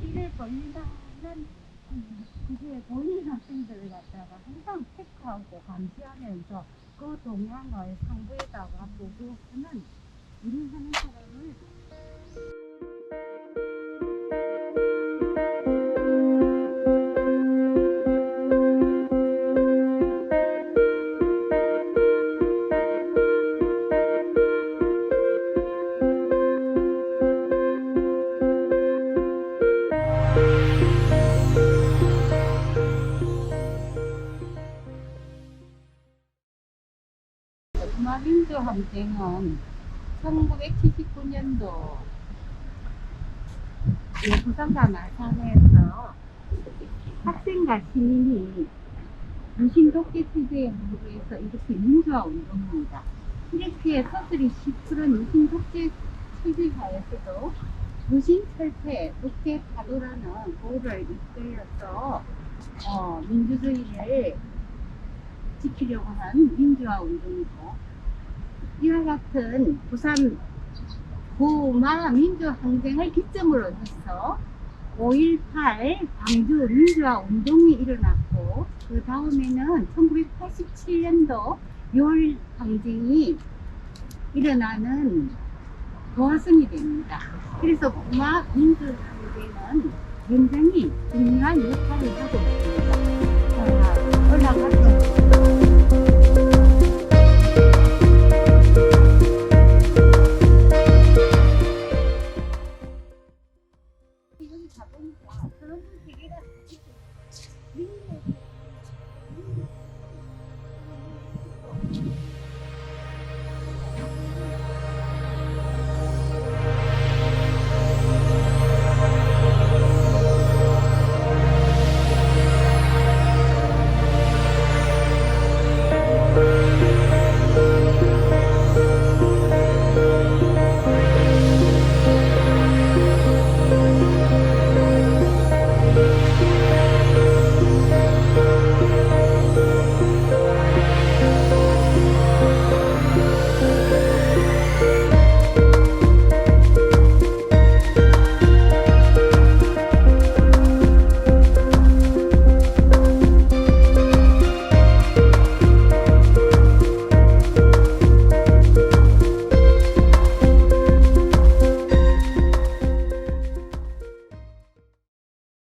길에 걸리다는 그게 본인 학생들을 갖다가 항상 체크하고 감시하면서 그 동향을 상부에다가 보고하는 일을 하는 사람을 문화민주항쟁은 1979년도 부산과 마산에서 학생과 시민이 유신 독재 체제에 의해서 이렇게 민주화 운동입니다. 이렇게 서술이 10%는 유신 독재 체제 하에서도 유신 철폐, 독재 파도라는 고를 이끌어서 어, 민주주의를 지키려고 한 민주화 운동이고 이와 같은 부산 고마 민주항쟁을 기점으로 해서 5.18 광주 민주화 운동이 일어났고 그 다음에는 1987년도 6월 항쟁이 일어나는 도화선이 됩니다. 그래서 고마 민주항쟁은 굉장히 중요한 역할을 하고 있습니다. 자, 올라가서